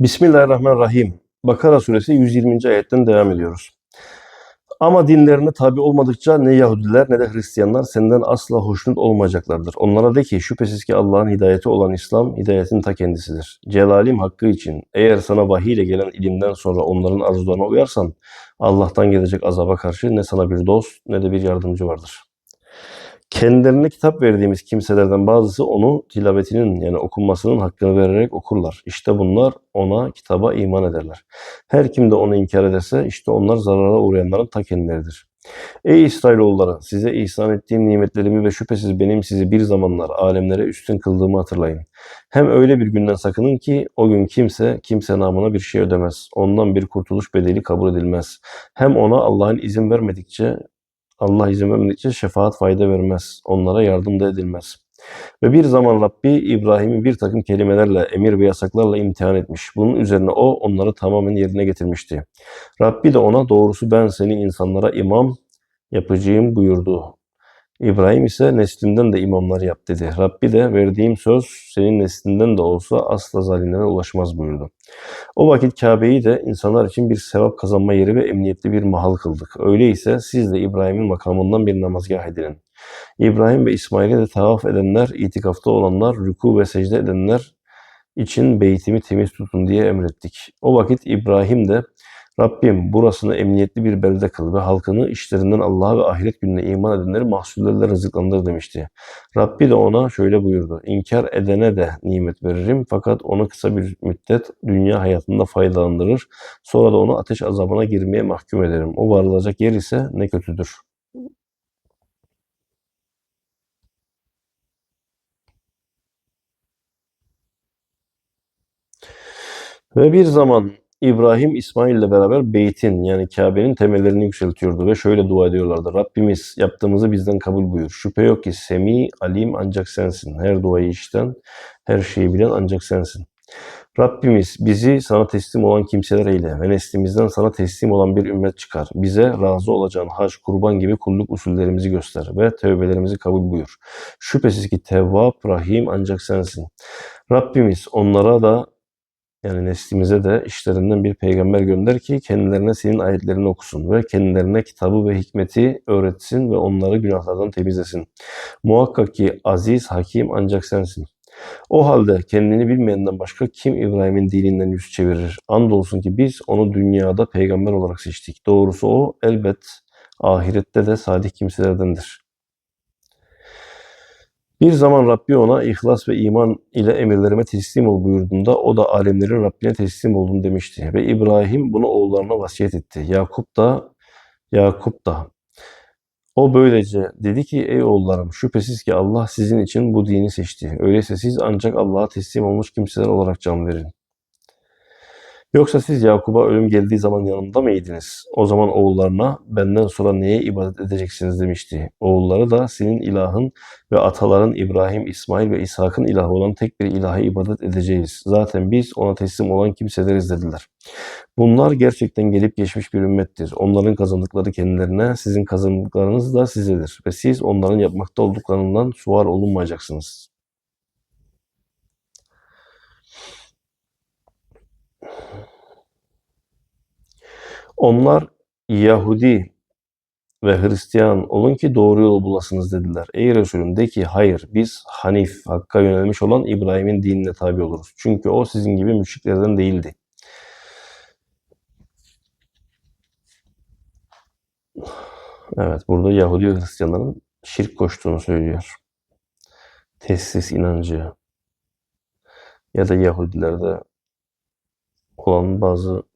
Bismillahirrahmanirrahim. Bakara suresi 120. ayetten devam ediyoruz. Ama dinlerine tabi olmadıkça ne Yahudiler ne de Hristiyanlar senden asla hoşnut olmayacaklardır. Onlara de ki şüphesiz ki Allah'ın hidayeti olan İslam hidayetin ta kendisidir. Celalim hakkı için eğer sana vahiy ile gelen ilimden sonra onların arzularına uyarsan Allah'tan gelecek azaba karşı ne sana bir dost ne de bir yardımcı vardır. Kendilerine kitap verdiğimiz kimselerden bazısı onu tilavetinin yani okunmasının hakkını vererek okurlar. İşte bunlar ona kitaba iman ederler. Her kim de onu inkar ederse işte onlar zarara uğrayanların ta kendileridir. Ey İsrailoğulları size ihsan ettiğim nimetlerimi ve şüphesiz benim sizi bir zamanlar alemlere üstün kıldığımı hatırlayın. Hem öyle bir günden sakının ki o gün kimse kimse namına bir şey ödemez. Ondan bir kurtuluş bedeli kabul edilmez. Hem ona Allah'ın izin vermedikçe Allah izin vermedikçe şefaat fayda vermez. Onlara yardım da edilmez. Ve bir zaman Rabbi İbrahim'i bir takım kelimelerle, emir ve yasaklarla imtihan etmiş. Bunun üzerine o onları tamamen yerine getirmişti. Rabbi de ona doğrusu ben seni insanlara imam yapacağım buyurdu. İbrahim ise neslinden de imamlar yap dedi. Rabbi de verdiğim söz senin neslinden de olsa asla zalimlere ulaşmaz buyurdu. O vakit Kabe'yi de insanlar için bir sevap kazanma yeri ve emniyetli bir mahal kıldık. Öyleyse siz de İbrahim'in makamından bir namazgah edinin. İbrahim ve İsmail'e de tavaf edenler, itikafta olanlar, rüku ve secde edenler için beytimi temiz tutun diye emrettik. O vakit İbrahim de Rabbim burasını emniyetli bir belde kıl ve halkını işlerinden Allah'a ve ahiret gününe iman edenleri mahsullerle rızıklandır demişti. Rabbi de ona şöyle buyurdu. İnkar edene de nimet veririm fakat onu kısa bir müddet dünya hayatında faydalandırır. Sonra da onu ateş azabına girmeye mahkum ederim. O varılacak yer ise ne kötüdür. Ve bir zaman İbrahim İsmail ile beraber beytin yani Kabe'nin temellerini yükseltiyordu ve şöyle dua ediyorlardı. Rabbimiz yaptığımızı bizden kabul buyur. Şüphe yok ki semi, alim ancak sensin. Her duayı işten, her şeyi bilen ancak sensin. Rabbimiz bizi sana teslim olan kimseler eyle ve neslimizden sana teslim olan bir ümmet çıkar. Bize razı olacağın hac, kurban gibi kulluk usullerimizi göster ve tövbelerimizi kabul buyur. Şüphesiz ki Tevvab, Rahim ancak sensin. Rabbimiz onlara da yani neslimize de işlerinden bir peygamber gönder ki kendilerine senin ayetlerini okusun ve kendilerine kitabı ve hikmeti öğretsin ve onları günahlardan temizlesin. Muhakkak ki aziz, hakim ancak sensin. O halde kendini bilmeyenden başka kim İbrahim'in dininden yüz çevirir? Andolsun ki biz onu dünyada peygamber olarak seçtik. Doğrusu o elbet ahirette de salih kimselerdendir. Bir zaman Rabbi ona ihlas ve iman ile emirlerime teslim ol buyurduğunda o da alemlerin Rabbine teslim oldum demişti. Ve İbrahim bunu oğullarına vasiyet etti. Yakup da Yakup da o böylece dedi ki ey oğullarım şüphesiz ki Allah sizin için bu dini seçti. Öyleyse siz ancak Allah'a teslim olmuş kimseler olarak can verin. Yoksa siz Yakub'a ölüm geldiği zaman yanımda mıydınız? O zaman oğullarına benden sonra neye ibadet edeceksiniz demişti. Oğulları da senin ilahın ve ataların İbrahim, İsmail ve İshak'ın ilahı olan tek bir ilaha ibadet edeceğiz. Zaten biz ona teslim olan kimseleriz dediler. Bunlar gerçekten gelip geçmiş bir ümmettir. Onların kazandıkları kendilerine, sizin kazandıklarınız da sizedir. Ve siz onların yapmakta olduklarından sual olunmayacaksınız. Onlar Yahudi ve Hristiyan olun ki doğru yolu bulasınız dediler. Ey Resulüm de ki hayır biz Hanif, Hakk'a yönelmiş olan İbrahim'in dinine tabi oluruz. Çünkü o sizin gibi müşriklerden değildi. Evet burada Yahudi ve Hristiyanların şirk koştuğunu söylüyor. Teslis inancı ya da Yahudilerde olan bazı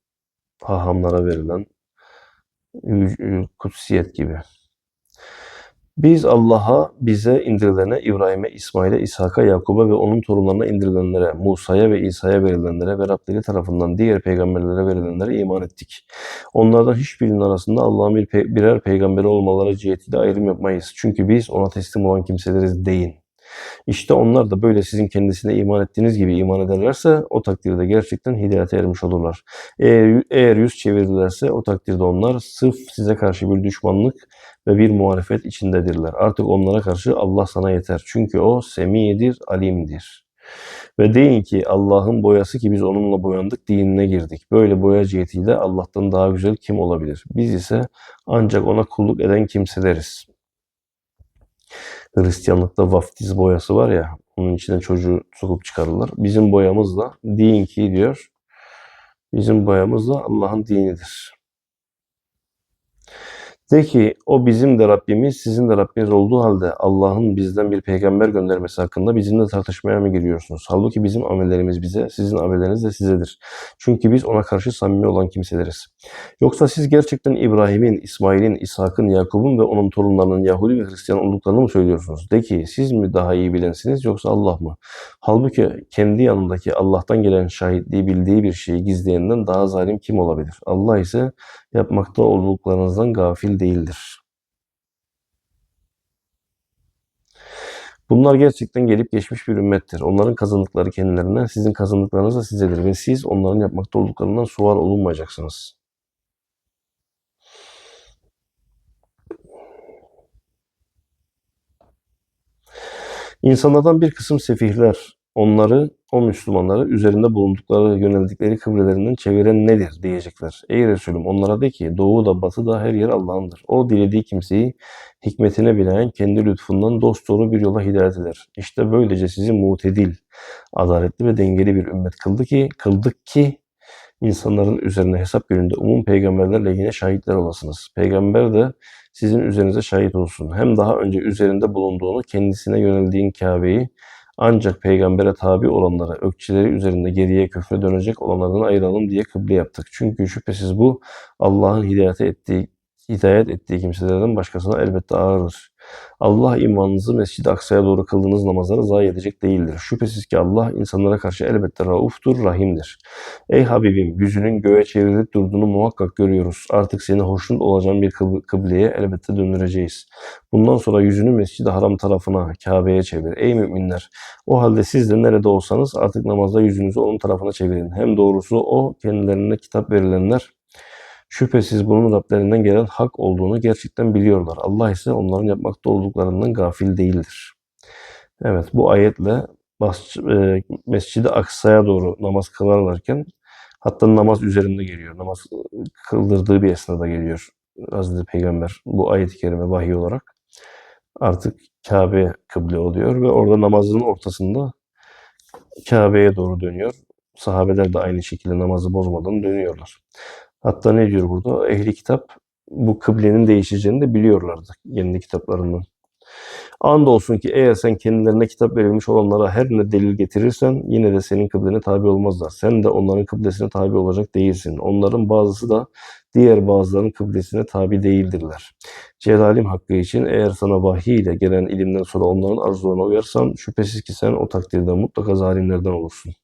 hahamlara verilen kutsiyet gibi. Biz Allah'a, bize indirilene, İbrahim'e, İsmail'e, İshak'a, Yakub'a ve onun torunlarına indirilenlere, Musa'ya ve İsa'ya verilenlere ve Rableri tarafından diğer peygamberlere verilenlere iman ettik. Onlardan hiçbirinin arasında Allah'ın bir pe birer peygamberi olmaları cihetiyle ayrım yapmayız. Çünkü biz ona teslim olan kimseleriz deyin. İşte onlar da böyle sizin kendisine iman ettiğiniz gibi iman ederlerse o takdirde gerçekten hidayete ermiş olurlar. Eğer, eğer yüz çevirirlerse o takdirde onlar sırf size karşı bir düşmanlık ve bir muhalefet içindedirler. Artık onlara karşı Allah sana yeter. Çünkü o semiyedir, alimdir. Ve deyin ki Allah'ın boyası ki biz onunla boyandık dinine girdik. Böyle boya cihetiyle Allah'tan daha güzel kim olabilir? Biz ise ancak ona kulluk eden kimseleriz. Hristiyanlıkta vaftiz boyası var ya, onun içine çocuğu sokup çıkarırlar. Bizim boyamız da deyin ki diyor, bizim boyamız da Allah'ın dinidir. De ki o bizim de Rabbimiz, sizin de Rabbiniz olduğu halde Allah'ın bizden bir peygamber göndermesi hakkında bizimle tartışmaya mı giriyorsunuz? Halbuki bizim amellerimiz bize, sizin amelleriniz de sizedir. Çünkü biz ona karşı samimi olan kimseleriz. Yoksa siz gerçekten İbrahim'in, İsmail'in, İshak'ın, Yakup'un ve onun torunlarının Yahudi ve Hristiyan olduklarını mı söylüyorsunuz? De ki siz mi daha iyi bilensiniz yoksa Allah mı? Halbuki kendi yanındaki Allah'tan gelen şahitliği bildiği bir şeyi gizleyenden daha zalim kim olabilir? Allah ise yapmakta olduklarınızdan gafil değildir. Bunlar gerçekten gelip geçmiş bir ümmettir. Onların kazandıkları kendilerine, sizin kazandıklarınız da sizedir ve siz onların yapmakta olduklarından sual olunmayacaksınız. İnsanlardan bir kısım sefihler, onları, o Müslümanları üzerinde bulundukları, yöneldikleri kıblelerinden çeviren nedir diyecekler. Ey Resulüm onlara de ki doğu da batı da her yer Allah'ındır. O dilediği kimseyi hikmetine binaen kendi lütfundan dosdoğru bir yola hidayet eder. İşte böylece sizi mutedil, adaletli ve dengeli bir ümmet kıldı ki, kıldık ki insanların üzerine hesap gününde umum peygamberlerle yine şahitler olasınız. Peygamber de sizin üzerinize şahit olsun. Hem daha önce üzerinde bulunduğunu kendisine yöneldiğin Kabe'yi ancak peygambere tabi olanlara, ökçeleri üzerinde geriye köfre dönecek olanlardan ayıralım diye kıble yaptık. Çünkü şüphesiz bu Allah'ın hidayet ettiği, hidayet ettiği kimselerden başkasına elbette ağırdır. Allah imanınızı Mescid-i Aksa'ya doğru kıldığınız namazlara zayi edecek değildir. Şüphesiz ki Allah insanlara karşı elbette rauftur, rahimdir. Ey Habibim, yüzünün göğe çevrilip durduğunu muhakkak görüyoruz. Artık seni hoşnut olacağın bir kıb- kıbleye elbette döndüreceğiz. Bundan sonra yüzünü Mescid-i Haram tarafına, Kabe'ye çevir. Ey müminler! O halde siz de nerede olsanız artık namazda yüzünüzü onun tarafına çevirin. Hem doğrusu o kendilerine kitap verilenler şüphesiz bunun Rablerinden gelen hak olduğunu gerçekten biliyorlar. Allah ise onların yapmakta olduklarından gafil değildir. Evet bu ayetle e, Mescid-i Aksa'ya doğru namaz kılarlarken hatta namaz üzerinde geliyor. Namaz kıldırdığı bir esnada geliyor Hazreti Peygamber bu ayet-i kerime vahiy olarak artık Kabe kıble oluyor ve orada namazın ortasında Kabe'ye doğru dönüyor. Sahabeler de aynı şekilde namazı bozmadan dönüyorlar. Hatta ne diyor burada? Ehli kitap bu kıblenin değişeceğini de biliyorlardı kendi kitaplarından. Andolsun ki eğer sen kendilerine kitap verilmiş olanlara her ne delil getirirsen yine de senin kıblene tabi olmazlar. Sen de onların kıblesine tabi olacak değilsin. Onların bazısı da diğer bazılarının kıblesine tabi değildirler. Celalim hakkı için eğer sana vahiy ile gelen ilimden sonra onların arzularına uyarsan şüphesiz ki sen o takdirde mutlaka zalimlerden olursun.